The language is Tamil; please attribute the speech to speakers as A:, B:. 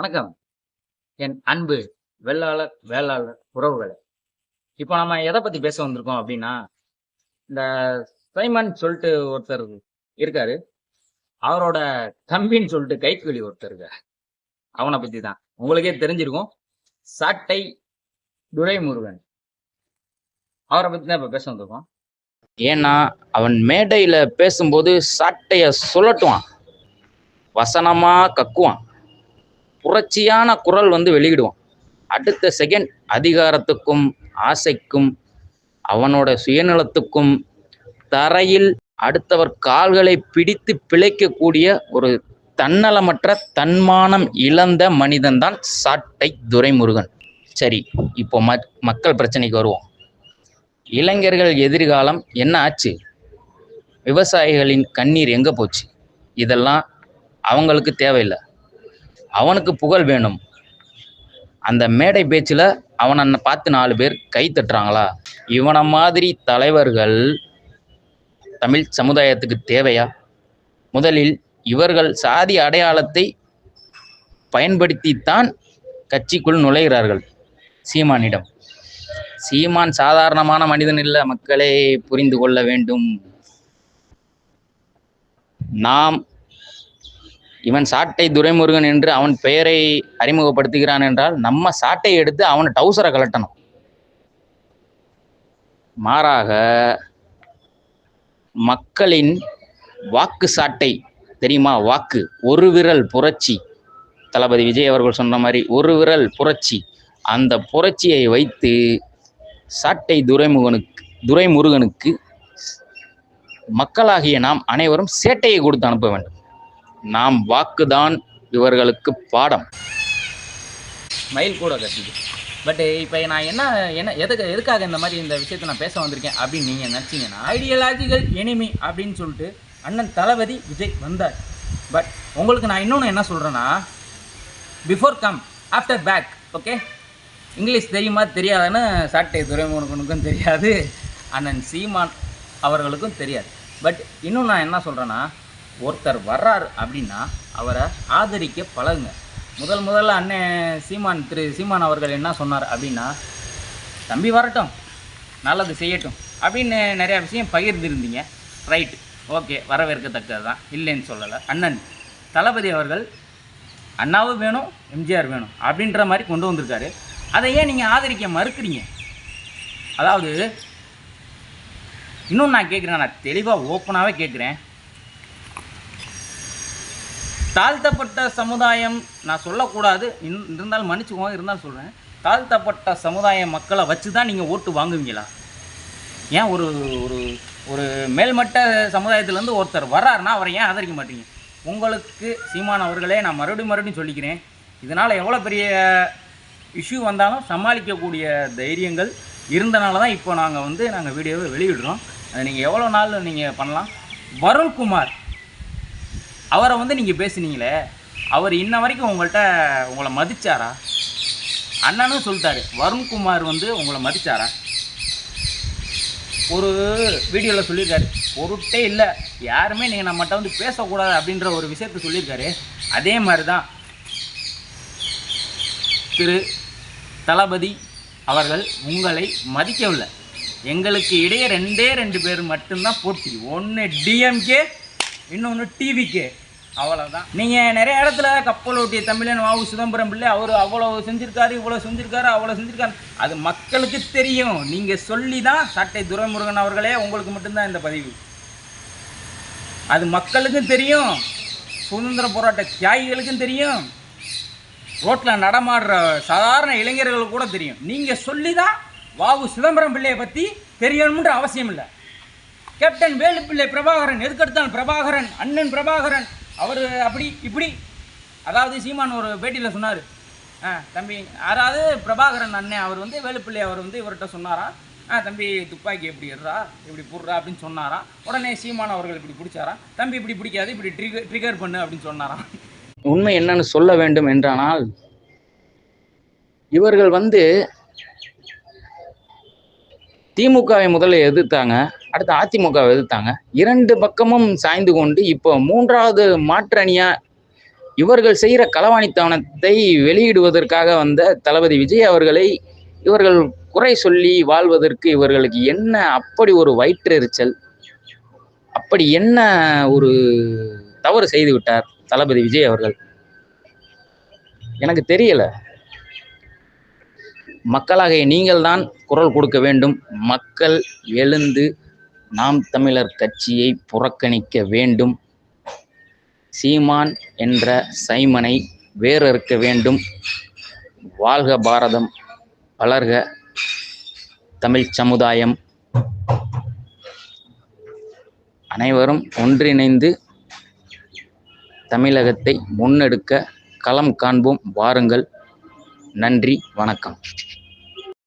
A: வணக்கம். என் அன்பு வெள்ளாளர் வேளாளர் உறவுகளை. இப்போ நம்ம எதை பத்தி பேச வந்திருக்கோம் அப்படின்னா இந்த சைமன் சொல்லிட்டு ஒருத்தர் இருக்காரு. அவரோட தம்பின்னு சொல்லிட்டு கைக்கூலி ஒருத்தர் இருக்கார். அவனை பத்தி தான் உங்களுக்கே தெரிஞ்சிருக்கும். சாட்டை துரைமுருகன். அவரை பத்தி தான் இப்போ பேச வந்திருக்கோம்.
B: ஏன்னா அவன் மேடையில பேசும்போது சாட்டையை சுழட்டுவான். வசனமா கக்குவான். புரட்சியான குரல் வந்து வெளியிடுவான். அடுத்த செகண்ட் அதிகாரத்துக்கும் ஆசைக்கும் அவனோட சுயநலத்துக்கும் தரையில் அடுத்தவர் கால்களை பிடித்து பிழைக்கக்கூடிய ஒரு தன்னலமற்ற தன்மானம் இழந்த மனிதன்தான் சாட்டை துரைமுருகன். சரி இப்போ ம மக்கள் பிரச்சனைக்கு வருவோம். இளைஞர்கள் எதிர்காலம் என்ன ஆச்சு? விவசாயிகளின் கண்ணீர் எங்கே போச்சு? இதெல்லாம் அவங்களுக்கு தேவையில்லை. அவனுக்கு புகழ் வேணும். அந்த மேடை பேச்சில் அவனை பார்த்து நாலு பேர் கை தட்டுறாங்களா? இவனை மாதிரி தலைவர்கள் தமிழ் சமுதாயத்துக்கு தேவையா? முதலில் இவர்கள் சாதி அடையாளத்தை பயன்படுத்தித்தான் கட்சிக்குள் நுழைகிறார்கள். சீமானிடம். சீமான் சாதாரணமான மனிதன் இல்லை மக்களே புரிந்து கொள்ள வேண்டும். நாம் இவன் சாட்டை துரைமுருகன் என்று அவன் பெயரை அறிமுகப்படுத்துகிறான் என்றால் நம்ம சாட்டை எடுத்து அவனை டவுசரை கலட்டணும் மாறாக மக்களின் வாக்கு சாட்டை தெரியுமா? வாக்கு. ஒரு விரல் புரட்சி. தளபதி விஜய் அவர்கள் சொன்ன மாதிரி ஒரு விரல் புரட்சி. அந்த புரட்சியை வைத்து சாட்டை துரைமுகனுக்கு துரைமுருகனுக்கு மக்களாகிய நாம் அனைவரும் சேட்டையை கொடுத்து அனுப்ப வேண்டும். நாம் வாக்குதான் இவர்களுக்கு பாடம்.
A: மயில் கூட கட்டிது. பட் இப்போ நான் என்ன என்ன எதுக்கு எதுக்காக இந்த மாதிரி இந்த விஷயத்தை நான் பேச வந்திருக்கேன் அப்படின்னு நீங்கள் நினச்சிங்கன்னா ஐடியாலஜிக்கல் எனிமி அப்படின்னு சொல்லிட்டு அண்ணன் தளபதி விஜய் வந்தார். பட் உங்களுக்கு நான் இன்னொன்று என்ன சொல்கிறேன்னா before come after back okay English தெரியுமா? தெரியாதுன்னு சாட்டை துறைமுகனுக்கும் தெரியாது. அண்ணன் சீமான் அவர்களுக்கும் தெரியாது. பட் இன்னும் நான் என்ன சொல்கிறேன்னா ஒருத்தர் வர்றார் அப்படின்னா அவரை ஆதரிக்க பழகுங்க. முதல் முதல்ல அண்ணன் சீமான் திரு சீமான் அவர்கள் என்ன சொன்னார் அப்படின்னா தம்பி வரட்டும் நல்லது செய்யட்டும் அப்படின்னு நிறையா விஷயம் பகிர்ந்திருந்தீங்க. ரைட் ஓகே வரவேற்கத்தக்கது தான். இல்லைன்னு சொல்லலை. அண்ணன் தளபதி அவர்கள் அண்ணாவும் வேணும் எம்ஜிஆர் வேணும் அப்படின்ற மாதிரி கொண்டு வந்திருக்காரு. அதை ஏன் நீங்கள் ஆதரிக்க மறுக்கிறீங்க? அதாவது இன்னும் நான் கேட்குறேன் நான் தெளிவாக ஓப்பனாகவே கேட்குறேன். தாழ்த்தப்பட்ட சமுதாயம் நான் சொல்லக்கூடாது இன்- இருந்தாலும் மன்னிச்சுக்கோங்க இருந்தாலும் சொல்கிறேன் தாழ்த்தப்பட்ட சமுதாய மக்களை வச்சு தான் நீங்கள் ஓட்டு வாங்குவீங்களா? ஏன் ஒரு ஒரு ஒரு மேல்மட்ட சமுதாயத்திலேருந்து ஒருத்தர் வர்றாருன்னா அவரை ஏன் ஆதரிக்க மாட்டீங்க? உங்களுக்கு சீமான் அவர்களே நான் மறுபடியும் மறுபடியும் சொல்லிக்கிறேன். இதனால் எவ்வளோ பெரிய இஷ்யூ வந்தாலும் சமாளிக்கக்கூடிய தைரியங்கள் இருந்தனால தான் இப்போ நாங்கள் வந்து நாங்கள் வீடியோவை வெளியிடுறோம். அதை நீங்கள் எவ்வளோ நாள் நீங்கள் பண்ணலாம்? வருண்குமார் அவரை வந்து நீங்கள் பேசுனீங்களே அவர் இன்ன வரைக்கும் உங்கள்கிட்ட உங்களை மதித்தாரா அண்ணனும் சொல்லிட்டாரு வருண்குமார் வந்து உங்களை மதித்தாரா ஒரு வீடியோவில் சொல்லியிருக்காரு பொருட்டே இல்லை யாருமே நீங்கள் நம்மகிட்ட வந்து பேசக்கூடாது அப்படின்ற ஒரு விஷயத்த சொல்லியிருக்காரு. அதே மாதிரி தான் திரு தளபதி அவர்கள் உங்களை மதிக்கவில்லை. எங்களுக்கு இடையே ரெண்டே ரெண்டு பேர் மட்டும்தான் போட்டி. ஒன்று டிஎம்கே இன்னொன்று டிவிக்கு அவ்வளோதான் நீங்கள் நிறைய இடத்துல கப்பல் ஓட்டிய தமிழன் வாவு சிதம்பரம் பிள்ளை அவர் அவ்வளோ செஞ்சிருக்காரு இவ்வளோ செஞ்சுருக்காரு அவ்வளோ செஞ்சிருக்காரு. அது மக்களுக்கு தெரியும். நீங்கள் சொல்லி தான் சட்டை துரைமுருகன் அவர்களே உங்களுக்கு மட்டும்தான் இந்த பதிவு. அது மக்களுக்கும் தெரியும். சுதந்திர போராட்ட தியாகிகளுக்கும் தெரியும். ரோட்டில் நடமாடுற சாதாரண இளைஞர்களுக்கு கூட தெரியும். நீங்கள் சொல்லி தான் வாவு சிதம்பரம் பிள்ளையை பற்றி தெரியணுன்ற அவசியம் இல்லை. கேப்டன் வேலுப்பிள்ளை பிரபாகரன் எதுக்கெடுத்தான் பிரபாகரன் அண்ணன் பிரபாகரன் அவர் அப்படி இப்படி. அதாவது சீமான் ஒரு பேட்டியில் சொன்னார். ஆ தம்பி யாராவது பிரபாகரன் அண்ணன் அவர் வந்து வேலுப்பிள்ளை அவர் வந்து இவர்கிட்ட சொன்னாராம் ஆ தம்பி துப்பாக்கி எப்படி இடுறா இப்படி போடுறா அப்படின்னு சொன்னாராம் உடனே சீமான் அவர்கள் இப்படி பிடிச்சாராம் தம்பி இப்படி பிடிக்காது இப்படி ட்ரிகர் ட்ரிகர் பண்ணு அப்படின்னு சொன்னாராம்
B: உண்மை என்னன்னு சொல்ல வேண்டும் என்றானால் இவர்கள் வந்து திமுகவை முதல்ல எதிர்த்தாங்க அடுத்து அதிமுகவை எதிர்த்தாங்க. இரண்டு பக்கமும் சாய்ந்து கொண்டு இப்போ மூன்றாவது மாற்றணியா இவர்கள் செய்கிற களவாணித்தவனத்தை வெளியிடுவதற்காக வந்த தளபதி விஜய் அவர்களை இவர்கள் குறை சொல்லி வாழ்வதற்கு இவர்களுக்கு என்ன அப்படி ஒரு வயிற்றெரிச்சல்? அப்படி என்ன ஒரு தவறு செய்து விட்டார் தளபதி விஜய் அவர்கள்? எனக்கு தெரியலை. மக்களாகிய நீங்கள் தான் குரல் கொடுக்க வேண்டும். மக்கள் எழுந்து நாம் தமிழர் கட்சியை புறக்கணிக்க வேண்டும். சீமான் என்ற சைமனை வேறறுக்க வேண்டும். வாழ்க பாரதம் வளர்க தமிழ் சமுதாயம். அனைவரும் ஒன்றிணைந்து தமிழகத்தை முன்னெடுக்க களம் காண்போம். வாருங்கள். நன்றி வணக்கம்.